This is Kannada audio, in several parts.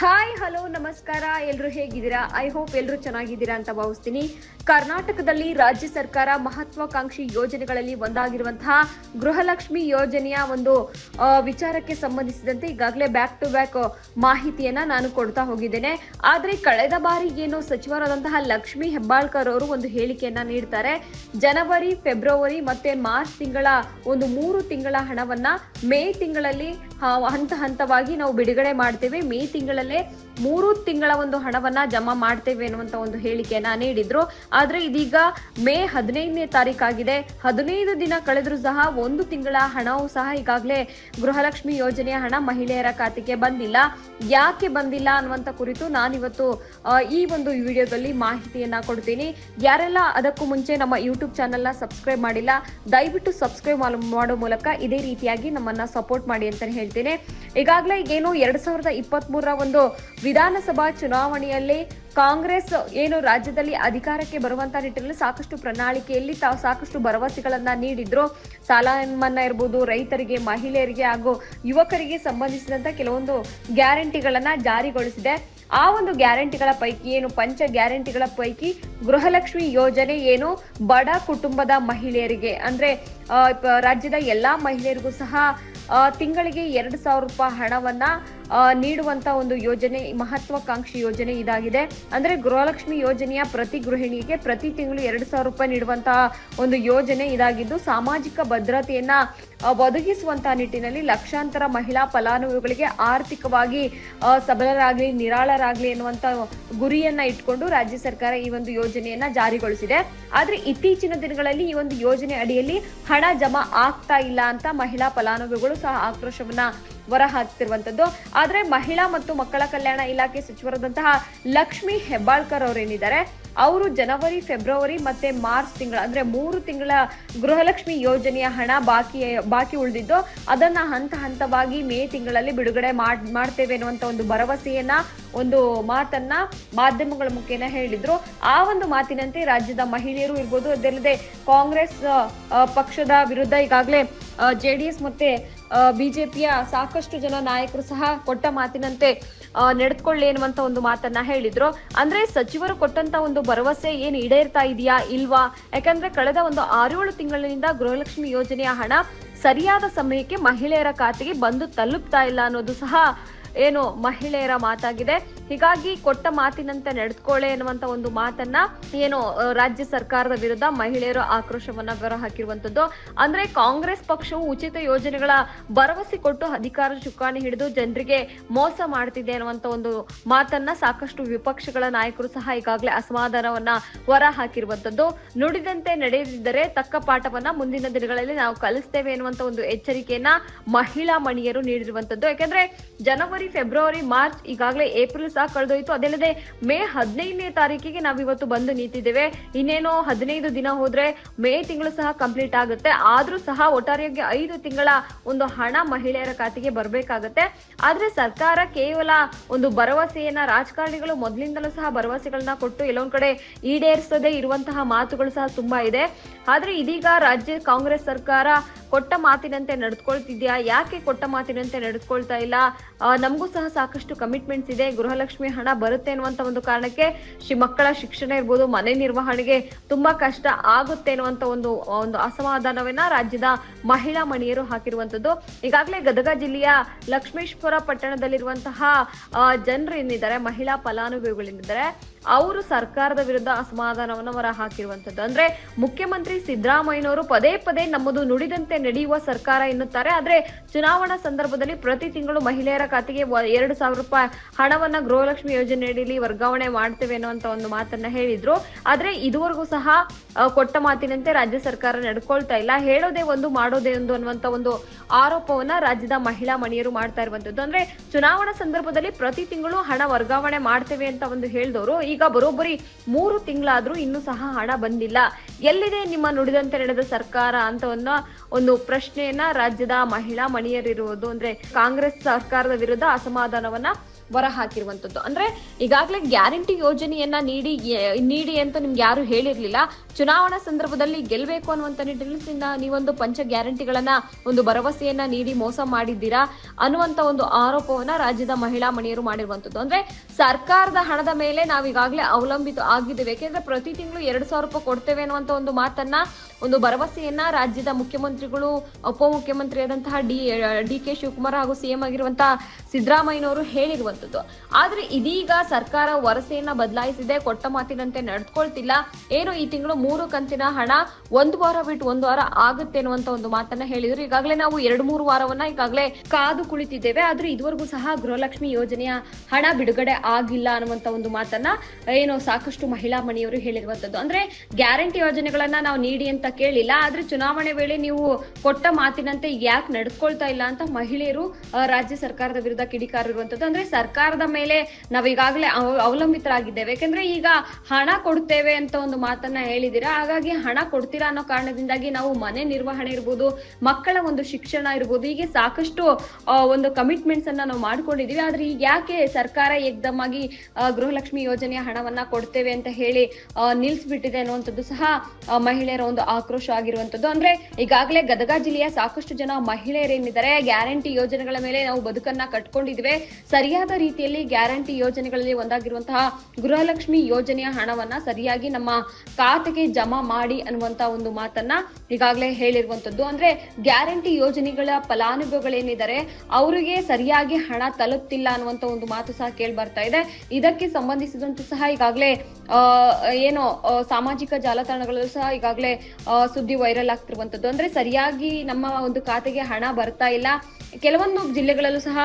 ಹಾಯ್, ಹಲೋ, ನಮಸ್ಕಾರ. ಎಲ್ರು ಹೇಗಿದ್ದೀರಾ? ಐ ಹೋಪ್ ಎಲ್ರು ಚೆನ್ನಾಗಿದ್ದೀರಾ ಅಂತ ಭಾವಿಸ್ತೀನಿ. ಕರ್ನಾಟಕದಲ್ಲಿ ರಾಜ್ಯ ಸರ್ಕಾರ ಮಹತ್ವಾಕಾಂಕ್ಷಿ ಯೋಜನೆಗಳಲ್ಲಿ ಒಂದಾಗಿರುವಂತಹ ಗೃಹಲಕ್ಷ್ಮಿ ಯೋಜನೆಯ ಒಂದು ವಿಚಾರಕ್ಕೆ ಸಂಬಂಧಿಸಿದಂತೆ ಈಗಾಗಲೇ ಬ್ಯಾಕ್ ಟು ಬ್ಯಾಕ್ ಮಾಹಿತಿಯನ್ನ ನಾನು ಕೊಡ್ತಾ ಹೋಗಿದ್ದೇನೆ. ಆದ್ರೆ ಕಳೆದ ಬಾರಿ ಏನು ಸಚಿವರಾದಂತಹ ಲಕ್ಷ್ಮಿ ಹೆಬ್ಬಾಳ್ಕರ್ ಅವರು ಒಂದು ಹೇಳಿಕೆಯನ್ನ ನೀಡ್ತಾರೆ. ಜನವರಿ, ಫೆಬ್ರವರಿ ಮತ್ತೆ ಮಾರ್ಚ್ ತಿಂಗಳ ಒಂದು ಮೂರು ತಿಂಗಳ ಹಣವನ್ನ ಮೇ ತಿಂಗಳಲ್ಲಿ ಹಂತ ಹಂತವಾಗಿ ನಾವು ಬಿಡುಗಡೆ ಮಾಡ್ತೇವೆ. ಮೇ ತಿಂಗಳಲ್ಲೇ ಮೂರು ತಿಂಗಳ ಒಂದು ಹಣವನ್ನ ಜಮಾ ಮಾಡ್ತೇವೆ ಅನ್ನುವಂತ ಒಂದು ಹೇಳಿಕೆಯನ್ನ ನೀಡಿದ್ರು. ಆದ್ರೆ ಇದೀಗ ಮೇ ಹದಿನೈದನೇ ತಾರೀಕಾಗಿದೆ ಹದಿನೈದು ದಿನ ಕಳೆದ್ರೂ ಸಹ ಒಂದು ತಿಂಗಳ ಹಣವೂ ಸಹ ಈಗಾಗಲೇ ಗೃಹಲಕ್ಷ್ಮಿ ಯೋಜನೆಯ ಹಣ ಮಹಿಳೆಯರ ಖಾತೆಗೆ ಬಂದಿಲ್ಲ. ಯಾಕೆ ಬಂದಿಲ್ಲ ಅನ್ನುವಂತ ಕುರಿತು ನಾನಿವತ್ತು ಈ ಒಂದು ವಿಡಿಯೋದಲ್ಲಿ ಮಾಹಿತಿಯನ್ನ ಕೊಡ್ತೀನಿ. ಯಾರೆಲ್ಲ ಅದಕ್ಕೂ ಮುಂಚೆ ನಮ್ಮ ಯೂಟ್ಯೂಬ್ ಚಾನೆಲ್ನ ಸಬ್ಸ್ಕ್ರೈಬ್ ಮಾಡಿಲ್ಲ, ದಯವಿಟ್ಟು ಸಬ್ಸ್ಕ್ರೈಬ್ ಮಾಡೋ ಮೂಲಕ ಇದೇ ರೀತಿಯಾಗಿ ನಮ್ಮನ್ನ ಸಪೋರ್ಟ್ ಮಾಡಿ ಅಂತಾನೆ ಹೇಳ್ತೇನೆ. ಈಗಾಗಲೇ ಏನು ಎರಡ್ ಸಾವಿರದ ಇಪ್ಪತ್ತ್ ಮೂರರ ಒಂದು ವಿಧಾನಸಭಾ ಚುನಾವಣೆಯಲ್ಲಿ ಕಾಂಗ್ರೆಸ್ ಏನು ರಾಜ್ಯದಲ್ಲಿ ಅಧಿಕಾರಕ್ಕೆ ಬರುವಂತ ನಿಟ್ಟಿನಲ್ಲಿ ಸಾಕಷ್ಟು ಪ್ರಣಾಳಿಕೆಯಲ್ಲಿ ತಾವು ಸಾಕಷ್ಟು ಭರವಸೆಗಳನ್ನ ನೀಡಿದ್ರು. ಸಾಲ ಮನ್ನಾ ಇರ್ಬೋದು, ರೈತರಿಗೆ, ಮಹಿಳೆಯರಿಗೆ ಹಾಗೂ ಯುವಕರಿಗೆ ಸಂಬಂಧಿಸಿದಂತ ಕೆಲವೊಂದು ಗ್ಯಾರಂಟಿಗಳನ್ನ ಜಾರಿಗೊಳಿಸಿದೆ. ಆ ಒಂದು ಗ್ಯಾರಂಟಿಗಳ ಪೈಕಿ ಏನು ಪಂಚ ಗ್ಯಾರಂಟಿಗಳ ಪೈಕಿ ಗೃಹಲಕ್ಷ್ಮಿ ಯೋಜನೆ ಏನು ಬಡ ಕುಟುಂಬದ ಮಹಿಳೆಯರಿಗೆ ಅಂದ್ರೆ ರಾಜ್ಯದ ಎಲ್ಲಾ ಮಹಿಳೆಯರಿಗೂ ಸಹ ತಿಂಗಳಿಗೆ ಎರಡು ಸಾವಿರ ರೂಪಾಯಿ ಹಣವನ್ನ ನೀಡುವಂತ ಒಂದು ಯೋಜನೆ, ಮಹತ್ವಾಕಾಂಕ್ಷಿ ಯೋಜನೆ ಇದಾಗಿದೆ. ಅಂದ್ರೆ ಗೃಹಲಕ್ಷ್ಮಿ ಯೋಜನೆಯ ಪ್ರತಿ ಗೃಹಿಣಿಗೆ ಪ್ರತಿ ತಿಂಗಳು ಎರಡು ಸಾವಿರ ರೂಪಾಯಿ ನೀಡುವಂತಹ ಒಂದು ಯೋಜನೆ ಇದಾಗಿದ್ದು, ಸಾಮಾಜಿಕ ಭದ್ರತೆಯನ್ನ ಒದಗಿಸುವಂತಹ ನಿಟ್ಟಿನಲ್ಲಿ ಲಕ್ಷಾಂತರ ಮಹಿಳಾ ಫಲಾನುಭವಿಗಳಿಗೆ ಆರ್ಥಿಕವಾಗಿ ಸಬಲರಾಗ್ಲಿ, ನಿರಾಳರಾಗ್ಲಿ ಎನ್ನುವಂತ ಗುರಿಯನ್ನ ಇಟ್ಕೊಂಡು ರಾಜ್ಯ ಸರ್ಕಾರ ಈ ಒಂದು ಯೋಜನೆಯನ್ನ ಜಾರಿಗೊಳಿಸಿದೆ. ಆದ್ರೆ ಇತ್ತೀಚಿನ ದಿನಗಳಲ್ಲಿ ಈ ಒಂದು ಯೋಜನೆ ಅಡಿಯಲ್ಲಿ ಹಣ ಜಮಾ ಆಗ್ತಾ ಇಲ್ಲ ಅಂತ ಮಹಿಳಾ ಫಲಾನುಭವಿಗಳು ಸಹ ಆಕ್ರೋಶವನ್ನ ಹೊರ ಹಾಕ್ತಿರುವಂತದ್ದು. ಆದ್ರೆ ಮಹಿಳಾ ಮತ್ತು ಮಕ್ಕಳ ಕಲ್ಯಾಣ ಇಲಾಖೆ ಸಚಿವರಾದಂತಹ ಲಕ್ಷ್ಮಿ ಹೆಬ್ಬಾಳ್ಕರ್ ಅವರೇನಿದ್ದಾರೆ ಅವರು ಜನವರಿ, ಫೆಬ್ರವರಿ ಮತ್ತೆ ಮಾರ್ಚ್ ತಿಂಗಳ ಅಂದ್ರೆ ಮೂರು ತಿಂಗಳ ಗೃಹಲಕ್ಷ್ಮಿ ಯೋಜನೆಯ ಹಣ ಬಾಕಿ ಬಾಕಿ ಉಳಿದಿದ್ದು, ಅದನ್ನ ಹಂತ ಹಂತವಾಗಿ ಮೇ ತಿಂಗಳಲ್ಲಿ ಬಿಡುಗಡೆ ಮಾಡ್, ಮಾಡ್ತೇವೆ ಅನ್ನುವಂತ ಒಂದು ಭರವಸೆಯನ್ನ, ಒಂದು ಮಾತನ್ನ ಮಾಧ್ಯಮಗಳ ಮುಖೇನ ಹೇಳಿದ್ರು. ಆ ಒಂದು ಮಾತಿನಂತೆ ರಾಜ್ಯದ ಮಹಿಳೆಯರು ಇರ್ಬೋದು ಅದಲ್ಲದೆ ಕಾಂಗ್ರೆಸ್ ಪಕ್ಷದ ವಿರುದ್ಧ ಈಗಾಗಲೇ ಜೆಡಿಎಸ್ ಮತ್ತೆ ಬಿಜೆಪಿಯ ಸಾಕಷ್ಟು ಜನ ನಾಯಕರು ಸಹ ಕೊಟ್ಟ ಮಾತಿನಂತೆ ನಡೆದುಕೊಳ್ಳಿ ಎನ್ನುವಂತ ಒಂದು ಮಾತನ್ನ ಹೇಳಿದ್ರು. ಅಂದ್ರೆ ಸಚಿವರು ಕೊಟ್ಟಂತ ಒಂದು ಭರವಸೆ ಏನು ಈಡೇರ್ತಾ ಇದೆಯಾ ಇಲ್ವಾ? ಯಾಕಂದ್ರೆ ಕಳೆದ ಒಂದು ಆರೇಳು ತಿಂಗಳಿನಿಂದ ಗೃಹಲಕ್ಷ್ಮಿ ಯೋಜನೆಯ ಹಣ ಸರಿಯಾದ ಸಮಯಕ್ಕೆ ಮಹಿಳೆಯರ ಖಾತೆಗೆ ಬಂದು ತಲುಪ್ತಾ ಇಲ್ಲ ಅನ್ನೋದು ಸಹ ಏನು ಮಹಿಳೆಯರ ಮಾತಾಗಿದೆ. ಹೀಗಾಗಿ ಕೊಟ್ಟ ಮಾತಿನಂತೆ ನಡೆದುಕೊಳ್ಳೆ ಎನ್ನುವಂತ ಒಂದು ಮಾತನ್ನ ಏನು ರಾಜ್ಯ ಸರ್ಕಾರದ ವಿರುದ್ಧ ಮಹಿಳೆಯರು ಆಕ್ರೋಶವನ್ನ ಹೊರಹಾಕಿರುವಂತದ್ದು. ಅಂದ್ರೆ ಕಾಂಗ್ರೆಸ್ ಪಕ್ಷವು ಉಚಿತ ಯೋಜನೆಗಳ ಭರವಸೆ ಕೊಟ್ಟು ಅಧಿಕಾರ ಚುಕ್ಕಾಣಿ ಹಿಡಿದು ಜನರಿಗೆ ಮೋಸ ಮಾಡ್ತಿದೆ ಅನ್ನುವಂತ ಒಂದು ಮಾತನ್ನ ಸಾಕಷ್ಟು ವಿಪಕ್ಷಗಳ ನಾಯಕರು ಸಹ ಈಗಾಗಲೇ ಅಸಮಾಧಾನವನ್ನ ಹೊರ ಹಾಕಿರುವಂತದ್ದು ನುಡಿದಂತೆ ನಡೆಯದಿದ್ದರೆ ತಕ್ಕ ಪಾಠವನ್ನ ಮುಂದಿನ ದಿನಗಳಲ್ಲಿ ನಾವು ಕಲಿಸ್ತೇವೆ ಎನ್ನುವಂತ ಒಂದು ಎಚ್ಚರಿಕೆಯನ್ನ ಮಹಿಳಾ ಮಣಿಯರು ನೀಡಿರುವಂತದ್ದು. ಯಾಕಂದ್ರೆ ಜನವರಿ, ಫೆಬ್ರವರಿ, ಮಾರ್ಚ್ ಈಗಾಗಲೇ ಏಪ್ರಿಲ್ ಸಹ ಕಳೆದೋಯ್ತು. ಅದಲ್ಲದೆ ಮೇ ಹದಿನೈದನೇ ತಾರೀಕಿಗೆ ನಾವು ಇವತ್ತು ಬಂದು ನಿಂತಿದ್ದೇವೆ. ಇನ್ನೇನು ಹದಿನೈದು ದಿನ ಹೋದ್ರೆ ಮೇ ತಿಂಗಳು ಸಹ ಕಂಪ್ಲೀಟ್ ಆಗುತ್ತೆ. ಆದ್ರೂ ಸಹ ಒಟ್ಟಾರೆಯಾಗಿ ಐದು ತಿಂಗಳ ಒಂದು ಹಣ ಮಹಿಳೆಯರ ಖಾತೆಗೆ ಬರಬೇಕಾಗುತ್ತೆ. ಆದ್ರೆ ಸರ್ಕಾರ ಕೇವಲ ಒಂದು ಭರವಸೆಯನ್ನ, ರಾಜಕಾರಣಿಗಳು ಮೊದಲಿಂದಲೂ ಸಹ ಭರವಸೆಗಳನ್ನ ಕೊಟ್ಟು ಎಲ್ಲೊಂದ್ ಕಡೆ ಈಡೇರಿಸದೇ ಇರುವಂತಹ ಮಾತುಗಳು ಸಹ ತುಂಬಾ ಇದೆ. ಆದ್ರೆ ಇದೀಗ ರಾಜ್ಯ ಕಾಂಗ್ರೆಸ್ ಸರ್ಕಾರ ಕೊಟ್ಟ ಮಾತಿನಂತೆ ನಡೆದುಕೊಳ್ತಿದ್ಯಾ ಯಾಕೆ ಕೊಟ್ಟ ಮಾತಿನಂತೆ ನಡೆದುಕೊಳ್ತಾ ಇಲ್ಲ? ನಮಗೂ ಸಹ ಸಾಕಷ್ಟು ಕಮಿಟ್ಮೆಂಟ್ಸ್ ಇದೆ. ಗೃಹಲಕ್ಷ್ಮಿ ಹಣ ಬರುತ್ತೆ ಅನ್ನುವಂತ ಒಂದು ಕಾರಣಕ್ಕೆ ಮಕ್ಕಳ ಶಿಕ್ಷಣ ಇರ್ಬೋದು, ಮನೆ ನಿರ್ವಹಣೆಗೆ ತುಂಬಾ ಕಷ್ಟ ಆಗುತ್ತೆ ಅನ್ನುವಂತ ಒಂದು ಒಂದು ಅಸಮಾಧಾನವನ್ನ ರಾಜ್ಯದ ಮಹಿಳಾ ಮಣಿಯರು ಹಾಕಿರುವಂತದ್ದು. ಈಗಾಗಲೇ ಗದಗ ಜಿಲ್ಲೆಯ ಲಕ್ಷ್ಮೇಶ್ವರ ಪಟ್ಟಣದಲ್ಲಿರುವಂತಹ ಜನರು ಏನಿದ್ದಾರೆ ಮಹಿಳಾ ಫಲಾನುಭವಿಗಳೇನಿದ್ದಾರೆ ಅವರು ಸರ್ಕಾರದ ವಿರುದ್ಧ ಅಸಮಾಧಾನವನ್ನು ಹೊರ ಹಾಕಿರುವಂತದ್ದು. ಅಂದ್ರೆ ಮುಖ್ಯಮಂತ್ರಿ ಸಿದ್ದರಾಮಯ್ಯನವರು ಪದೇ ಪದೇ ನಮ್ಮದು ನುಡಿದಂತೆ ನಡೆಯುವ ಸರ್ಕಾರ ಎನ್ನುತ್ತಾರೆ. ಆದ್ರೆ ಚುನಾವಣಾ ಸಂದರ್ಭದಲ್ಲಿ ಪ್ರತಿ ತಿಂಗಳು ಮಹಿಳೆಯರ ಖಾತೆಗೆ ಎರಡು ಸಾವಿರ ರೂಪಾಯಿ ಹಣವನ್ನ ಗೃಹಲಕ್ಷ್ಮಿ ಯೋಜನೆ ವರ್ಗಾವಣೆ ಮಾಡ್ತೇವೆ ಅನ್ನುವಂತ ಒಂದು ಮಾತನ್ನ ಹೇಳಿದ್ರು. ಆದ್ರೆ ಇದುವರೆಗೂ ಸಹ ಕೊಟ್ಟ ಮಾತಿನಂತೆ ರಾಜ್ಯ ಸರ್ಕಾರ ನಡ್ಕೊಳ್ತಾ ಇಲ್ಲ. ಹೇಳೋದೇ ಒಂದು, ಮಾಡೋದೇ ಒಂದು ಅನ್ನುವಂತ ಒಂದು ಆರೋಪವನ್ನ ರಾಜ್ಯದ ಮಹಿಳಾ ಮಣಿಯರು ಮಾಡ್ತಾ ಇರುವಂತದ್ದು. ಅಂದ್ರೆ ಚುನಾವಣಾ ಸಂದರ್ಭದಲ್ಲಿ ಪ್ರತಿ ತಿಂಗಳು ಹಣ ವರ್ಗಾವಣೆ ಮಾಡ್ತೇವೆ ಅಂತ ಒಂದು ಹೇಳಿದವರು ಈಗ ಬರೋಬ್ಬರಿ ಮೂರು ತಿಂಗಳಾದ್ರೂ ಇನ್ನೂ ಸಹ ಹಣ ಬಂದಿಲ್ಲ. ಎಲ್ಲಿದೆ ನಿಮ್ಮ ನುಡಿದಂತೆ ನಡೆದ ಸರ್ಕಾರ ಅಂತ ಒಂದು ಪ್ರಶ್ನೆಯನ್ನ ರಾಜ್ಯದ ಮಹಿಳಾ ಮಣಿಯರಿರುವುದು. ಅಂದ್ರೆ ಕಾಂಗ್ರೆಸ್ ಸರ್ಕಾರದ ವಿರುದ್ಧ ಅಸಮಾಧಾನವನ್ನ ಹೊರ ಹಾಕಿರುವಂತದ್ದು ಅಂದ್ರೆ ಈಗಾಗಲೇ ಗ್ಯಾರಂಟಿ ಯೋಜನೆಯನ್ನ ನೀಡಿ ನೀಡಿ ಅಂತ ನಿಮ್ಗೆ ಯಾರು ಹೇಳಿರ್ಲಿಲ್ಲ. ಚುನಾವಣಾ ಸಂದರ್ಭದಲ್ಲಿ ಗೆಲ್ಬೇಕು ಅನ್ನುವಂತ ನಿಟ್ಟಿನಿಂದ ನೀವೊಂದು ಪಂಚ ಗ್ಯಾರಂಟಿಗಳನ್ನ, ಒಂದು ಭರವಸೆಯನ್ನ ನೀಡಿ ಮೋಸ ಮಾಡಿದ್ದೀರಾ ಅನ್ನುವಂತ ಒಂದು ಆರೋಪವನ್ನ ರಾಜ್ಯದ ಮಹಿಳಾ ಮಣಿಯರು ಮಾಡಿರುವಂತದ್ದು. ಅಂದ್ರೆ ಸರ್ಕಾರದ ಹಣದ ಮೇಲೆ ನಾವೀಗಾಗಲೇ ಅವಲಂಬಿತ ಆಗಿದ್ದೇವೆ. ಯಾಕೆಂದ್ರೆ ಪ್ರತಿ ತಿಂಗಳು ಎರಡ್ ಸಾವಿರ ರೂಪಾಯಿ ಕೊಡ್ತೇವೆ ಅನ್ನುವಂತ ಒಂದು ಮಾತನ್ನ ಒಂದು ಭರವಸೆಯನ್ನ ರಾಜ್ಯದ ಮುಖ್ಯಮಂತ್ರಿಗಳು ಉಪಮುಖ್ಯಮಂತ್ರಿಯಾದಂತಹ ಡಿ ಡಿ ಕೆ ಶಿವಕುಮಾರ್ ಹಾಗೂ ಸಿಎಂ ಆಗಿರುವಂತಹ ಸಿದ್ದರಾಮಯ್ಯನವರು ಹೇಳಿರುವಂತದ್ದು. ಆದ್ರೆ ಇದೀಗ ಸರ್ಕಾರ ವರಸೆಯನ್ನ ಬದಲಾಯಿಸಿದೆ, ಕೊಟ್ಟ ಮಾತಿನಂತೆ ನಡ್ಕೊಳ್ತಿಲ್ಲ. ಏನು ಈ ತಿಂಗಳು ಮೂರು ಕಂತಿನ ಹಣ ಒಂದು ವಾರ ಬಿಟ್ಟು ಒಂದು ವಾರ ಆಗುತ್ತೆ ಅನ್ನುವಂತ ಒಂದು ಮಾತನ್ನ ಹೇಳಿದ್ರು. ಈಗಾಗಲೇ ನಾವು ಎರಡು ಮೂರು ವಾರವನ್ನ ಈಗಾಗಲೇ ಕಾದು ಕುಳಿತಿದ್ದೇವೆ. ಆದ್ರೆ ಇದುವರೆಗೂ ಸಹ ಗೃಹಲಕ್ಷ್ಮಿ ಯೋಜನೆಯ ಹಣ ಬಿಡುಗಡೆ ಆಗಿಲ್ಲ ಅನ್ನುವಂತ ಒಂದು ಮಾತನ್ನ ಏನು ಸಾಕಷ್ಟು ಮಹಿಳಾ ಮಣಿಯವರು ಹೇಳಿರುವಂತದ್ದು. ಅಂದ್ರೆ ಗ್ಯಾರಂಟಿ ಯೋಜನೆಗಳನ್ನ ನಾವು ನೀಡಿ ಅಂತ ಕೇಳಿಲ್ಲ. ಆದ್ರೆ ಚುನಾವಣೆ ವೇಳೆ ನೀವು ಕೊಟ್ಟ ಮಾತಿನಂತೆ ಯಾಕೆ ನಡ್ಕೊಳ್ತಾ ಇಲ್ಲ ಅಂತ ಮಹಿಳೆಯರು ರಾಜ್ಯ ಸರ್ಕಾರದ ವಿರುದ್ಧ ಕಿಡಿಕಾರಿರುವಂತದ್ದು ಅಂದ್ರೆ ಸರ್ಕಾರದ ಮೇಲೆ ನಾವು ಈಗಾಗಲೇ ಅವಲಂಬಿತರಾಗಿದ್ದೇವೆ. ಯಾಕಂದ್ರೆ ಈಗ ಹಣ ಕೊಡ್ತೇವೆ ಅಂತ ಒಂದು ಮಾತನ್ನ ಹೇಳಿದಿರಾ ಹಾಗಾಗಿ ಹಣ ಕೊಡ್ತೀರಾ ಅನ್ನೋ ಕಾರಣದಿಂದಾಗಿ ನಾವು ಮನೆ ನಿರ್ವಹಣೆ ಇರ್ಬೋದು, ಮಕ್ಕಳ ಒಂದು ಶಿಕ್ಷಣ ಇರ್ಬೋದು, ಹೀಗೆ ಸಾಕಷ್ಟು ಒಂದು ಕಮಿಟ್ಮೆಂಟ್ಸ್ ಅನ್ನ ನಾವು ಮಾಡ್ಕೊಂಡಿದೀವಿ ಆದ್ರೆ ಈಗ ಯಾಕೆ ಸರ್ಕಾರ ಏಕ್ದಮ್ ಆಗಿ ಗೃಹಲಕ್ಷ್ಮಿ ಯೋಜನೆಯ ಹಣವನ್ನ ಕೊಡ್ತೇವೆ ಅಂತ ಹೇಳಿ ನಿಲ್ಸ್ಬಿಟ್ಟಿದೆ ಅನ್ನುವಂಥದ್ದು ಸಹ ಮಹಿಳೆಯರ ಒಂದು ಆಕ್ರೋಶ ಆಗಿರುವಂತದ್ದು. ಅಂದ್ರೆ ಈಗಾಗಲೇ ಗದಗ ಜಿಲ್ಲೆಯ ಸಾಕಷ್ಟು ಜನ ಮಹಿಳೆಯರೇನಿದ್ದಾರೆ ಗ್ಯಾರಂಟಿ ಯೋಜನೆಗಳ ಮೇಲೆ ನಾವು ಬದುಕನ್ನ ಕಟ್ಕೊಂಡಿದ್ವಿ. ಸರಿಯಾದ ರೀತಿಯಲ್ಲಿ ಗ್ಯಾರಂಟಿ ಯೋಜನೆಗಳಲ್ಲಿ ಒಂದಾಗಿರುವಂತಹ ಗೃಹಲಕ್ಷ್ಮಿ ಯೋಜನೆಯ ಹಣವನ್ನ ಸರಿಯಾಗಿ ನಮ್ಮ ಖಾತೆಗೆ ಜಮಾ ಮಾಡಿ ಅನ್ನುವಂತ ಒಂದು ಮಾತನ್ನ ಈಗಾಗಲೇ ಹೇಳಿರುವಂತದ್ದು. ಅಂದ್ರೆ ಗ್ಯಾರಂಟಿ ಯೋಜನೆಗಳ ಫಲಾನುಭವಿಗಳೇನಿದ್ದಾರೆ, ಅವರಿಗೆ ಸರಿಯಾಗಿ ಹಣ ತಲುಪ್ತಿಲ್ಲ ಅನ್ನುವಂತ ಒಂದು ಮಾತು ಸಹ ಕೇಳಿ ಬರ್ತಾ ಇದೆ. ಇದಕ್ಕೆ ಸಂಬಂಧಿಸಿದಂತೆ ಸಹ ಈಗಾಗಲೇ ಏನು ಸಾಮಾಜಿಕ ಜಾಲತಾಣಗಳಲ್ಲೂ ಸಹ ಈಗಾಗಲೇ ಸುದ್ದಿ ವೈರಲ್ ಆಗ್ತಿರುವಂತದ್ದು. ಅಂದ್ರೆ ಸರಿಯಾಗಿ ನಮ್ಮ ಒಂದು ಖಾತೆಗೆ ಹಣ ಬರ್ತಾ ಇಲ್ಲ. ಕೆಲವೊಂದು ಜಿಲ್ಲೆಗಳಲ್ಲೂ ಸಹ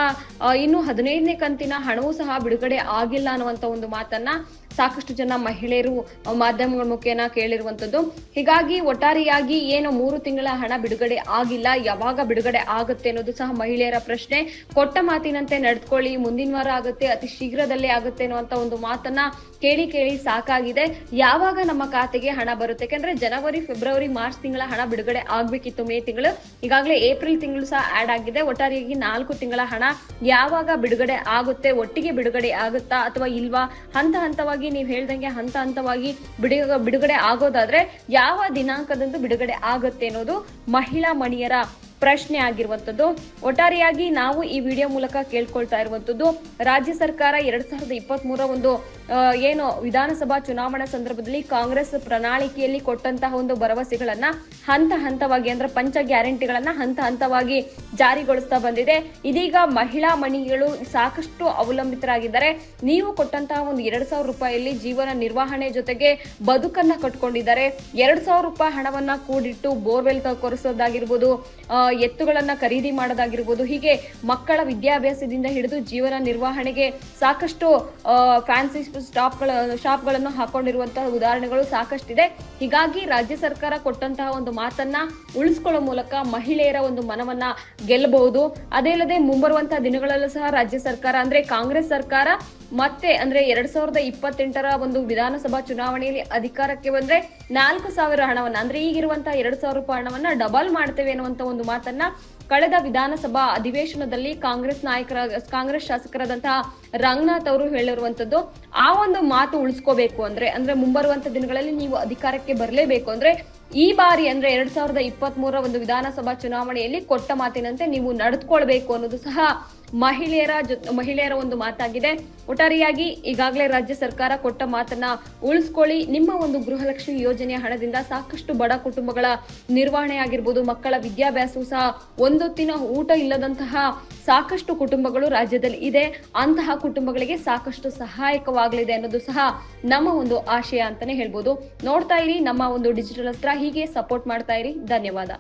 ಇನ್ನು ಹದಿನೈದನೇ ಕಂತಿನ ಹಣವೂ ಸಹ ಬಿಡುಗಡೆ ಆಗಿಲ್ಲ ಅನ್ನುವಂತ ಒಂದು ಮಾತನ್ನ ಸಾಕಷ್ಟು ಜನ ಮಹಿಳೆಯರು ಮಾಧ್ಯಮಗಳ ಮುಖೇನ ಕೇಳಿರುವಂತದ್ದು. ಹೀಗಾಗಿ ಒಟ್ಟಾರೆಯಾಗಿ ಏನು ಮೂರು ತಿಂಗಳ ಹಣ ಬಿಡುಗಡೆ ಆಗಿಲ್ಲ, ಯಾವಾಗ ಬಿಡುಗಡೆ ಆಗುತ್ತೆ ಅನ್ನೋದು ಸಹ ಮಹಿಳೆಯರ ಪ್ರಶ್ನೆ. ಕೊಟ್ಟ ಮಾತಿನಂತೆ ನಡೆದುಕೊಳ್ಳಿ ಮುಂದಿನ ವಾರ ಆಗುತ್ತೆ, ಅತಿ ಶೀಘ್ರದಲ್ಲೇ ಆಗುತ್ತೆ ಅನ್ನುವಂತ ಒಂದು ಮಾತನ್ನ ಕೇಳಿ ಕೇಳಿ ಸಾಕಾಗಿದೆ. ಯಾವಾಗ ನಮ್ಮ ಖಾತೆಗೆ ಹಣ ಬರುತ್ತೆ? ಯಾಕಂದ್ರೆ ಜನವರಿ, ಫೆಬ್ರವರಿ, ಮಾರ್ಚ್ ತಿಂಗಳ ಹಣ ಬಿಡುಗಡೆ ಆಗ್ಬೇಕಿತ್ತು ಮೇ ತಿಂಗಳು. ಈಗಾಗಲೇ ಏಪ್ರಿಲ್ ತಿಂಗಳು ಸಹ ಆಡ್ ಆಗಿದೆ. ಒಟ್ಟಾರೆಯಾಗಿ ನಾಲ್ಕು ತಿಂಗಳ ಹಣ ಯಾವಾಗ ಬಿಡುಗಡೆ ಆಗುತ್ತೆ, ಒಟ್ಟಿಗೆ ಬಿಡುಗಡೆ ಆಗುತ್ತಾ ಅಥವಾ ಇಲ್ವಾ? ಹಂತ ಹಂತವಾಗಿ ನೀವು ಹೇಳ್ದಂಗೆ ಹಂತ ಹಂತವಾಗಿ ಬಿಡುಗ ಬಿಡುಗಡೆ ಆಗೋದಾದ್ರೆ ಯಾವ ದಿನಾಂಕದಂದು ಬಿಡುಗಡೆ ಆಗುತ್ತೆ ಅನ್ನೋದು ಮಹಿಳಾ ಮಣಿಯರ ಪ್ರಶ್ನೆ ಆಗಿರುವಂತದ್ದು. ಒಟ್ಟಾರೆಯಾಗಿ ನಾವು ಈ ವಿಡಿಯೋ ಮೂಲಕ ಕೇಳ್ಕೊಳ್ತಾ ಇರುವಂತದ್ದು, ರಾಜ್ಯ ಸರ್ಕಾರ ಎರಡ್ ಸಾವಿರದ ಇಪ್ಪತ್ತ್ ಮೂರ ಒಂದು ಏನು ವಿಧಾನಸಭಾ ಚುನಾವಣಾ ಸಂದರ್ಭದಲ್ಲಿ ಕಾಂಗ್ರೆಸ್ ಪ್ರಣಾಳಿಕೆಯಲ್ಲಿ ಕೊಟ್ಟಂತಹ ಒಂದು ಭರವಸೆಗಳನ್ನ ಹಂತ ಹಂತವಾಗಿ ಅಂದ್ರೆ ಪಂಚ ಗ್ಯಾರಂಟಿಗಳನ್ನ ಹಂತ ಹಂತವಾಗಿ ಜಾರಿಗೊಳಿಸ್ತಾ ಬಂದಿದೆ. ಇದೀಗ ಮಹಿಳಾ ಮಣಿಗಳು ಸಾಕಷ್ಟು ಅವಲಂಬಿತರಾಗಿದ್ದಾರೆ. ನೀವು ಕೊಟ್ಟಂತಹ ಒಂದು ಎರಡ್ ಸಾವಿರ ರೂಪಾಯಿಯಲ್ಲಿ ಜೀವನ ನಿರ್ವಹಣೆ ಜೊತೆಗೆ ಬದುಕನ್ನ ಕಟ್ಕೊಂಡಿದ್ದಾರೆ. ಎರಡ್ ಸಾವಿರ ರೂಪಾಯಿ ಹಣವನ್ನ ಕೂಡಿಟ್ಟು ಬೋರ್ವೆಲ್ ಕೊರೆಸೋದಾಗಿರ್ಬೋದು ಎತ್ತುಗಳನ್ನ ಖರೀದಿ ಮಾಡೋದಾಗಿರ್ಬೋದು, ಹೀಗೆ ಮಕ್ಕಳ ವಿದ್ಯಾಭ್ಯಾಸದಿಂದ ಹಿಡಿದು ಜೀವನ ನಿರ್ವಹಣೆಗೆ ಸಾಕಷ್ಟು ಫ್ಯಾನ್ಸಿ ಸ್ಟಾಪ್ಗಳ ಶಾಪ್ಗಳನ್ನು ಹಾಕೊಂಡಿರುವಂತಹ ಉದಾಹರಣೆಗಳು ಸಾಕಷ್ಟಿದೆ. ಹೀಗಾಗಿ ರಾಜ್ಯ ಸರ್ಕಾರ ಕೊಟ್ಟಂತಹ ಒಂದು ಮಾತನ್ನ ಉಳಿಸ್ಕೊಳ್ಳೋ ಮೂಲಕ ಮಹಿಳೆಯರ ಒಂದು ಮನವನ್ನ ಗೆಲ್ಲಬಹುದು. ಅದೇ ಅಲ್ಲದೆ ಮುಂಬರುವಂತಹ ದಿನಗಳಲ್ಲೂ ಸಹ ರಾಜ್ಯ ಸರ್ಕಾರ, ಅಂದ್ರೆ ಕಾಂಗ್ರೆಸ್ ಸರ್ಕಾರ ಮತ್ತೆ ಅಂದ್ರೆ ಎರಡ್ ಸಾವಿರದ ಇಪ್ಪತ್ತೆಂಟರ ಒಂದು ವಿಧಾನಸಭಾ ಚುನಾವಣೆಯಲ್ಲಿ ಅಧಿಕಾರಕ್ಕೆ ಬಂದ್ರೆ ನಾಲ್ಕು ಸಾವಿರ ಹಣವನ್ನ, ಅಂದ್ರೆ ಈಗಿರುವಂತಹ ಎರಡ್ ಸಾವಿರ ರೂಪಾಯಿ ಹಣವನ್ನ ಡಬಲ್ ಮಾಡ್ತೇವೆ ಅನ್ನುವಂತ ಒಂದು ಮಾತನ್ನ ಕಳೆದ ವಿಧಾನಸಭಾ ಅಧಿವೇಶನದಲ್ಲಿ ಕಾಂಗ್ರೆಸ್ ನಾಯಕರ, ಕಾಂಗ್ರೆಸ್ ಶಾಸಕರಾದಂತಹ ರಂಗನಾಥ್ ಅವರು ಹೇಳಿರುವಂತದ್ದು, ಆ ಒಂದು ಮಾತು ಉಳಿಸ್ಕೋಬೇಕು ಅಂದ್ರೆ ಅಂದ್ರೆ ಮುಂಬರುವಂತ ದಿನಗಳಲ್ಲಿ ನೀವು ಅಧಿಕಾರಕ್ಕೆ ಬರಲೇಬೇಕು ಅಂದ್ರೆ ಈ ಬಾರಿ ಅಂದ್ರೆ ಎರಡ್ ಸಾವಿರದ ಇಪ್ಪತ್ತ್ ಮೂರ ಒಂದು ವಿಧಾನಸಭಾ ಚುನಾವಣೆಯಲ್ಲಿ ಕೊಟ್ಟ ಮಾತಿನಂತೆ ನೀವು ನಡೆದುಕೊಳ್ಬೇಕು ಅನ್ನೋದು ಸಹ ಮಹಿಳೆಯರ ಮಹಿಳೆಯರ ಒಂದು ಮಾತಾಗಿದೆ. ಒಟ್ಟಾರೆಯಾಗಿ ಈಗಾಗಲೇ ರಾಜ್ಯ ಸರ್ಕಾರ ಕೊಟ್ಟ ಮಾತನ್ನ ಉಳಿಸ್ಕೊಳ್ಳಿ. ನಿಮ್ಮ ಒಂದು ಗೃಹಲಕ್ಷ್ಮಿ ಯೋಜನೆಯ ಹಣದಿಂದ ಸಾಕಷ್ಟು ಬಡ ಕುಟುಂಬಗಳ ನಿರ್ವಹಣೆ ಆಗಿರ್ಬೋದು, ಮಕ್ಕಳ ವಿದ್ಯಾಭ್ಯಾಸವೂ ಸಹ ಒಂದೊತ್ತಿನ ಊಟ ಇಲ್ಲದಂತಹ ಸಾಕಷ್ಟು ಕುಟುಂಬಗಳು ರಾಜ್ಯದಲ್ಲಿ ಇದೆ. ಅಂತಹ ಕುಟುಂಬಗಳಿಗೆ ಸಾಕಷ್ಟು ಸಹಾಯಕವಾಗಲಿದೆ ಅನ್ನೋದು ಸಹ ನಮ್ಮ ಒಂದು ಆಶಯ ಅಂತಾನೆ ಹೇಳ್ಬೋದು. ನೋಡ್ತಾ ಇರಿ, ನಮ್ಮ ಒಂದು ಡಿಜಿಟಲ್ ಹತ್ರ ಹೀಗೆ ಸಪೋರ್ಟ್ ಮಾಡ್ತಾ ಇರಿ. ಧನ್ಯವಾದ.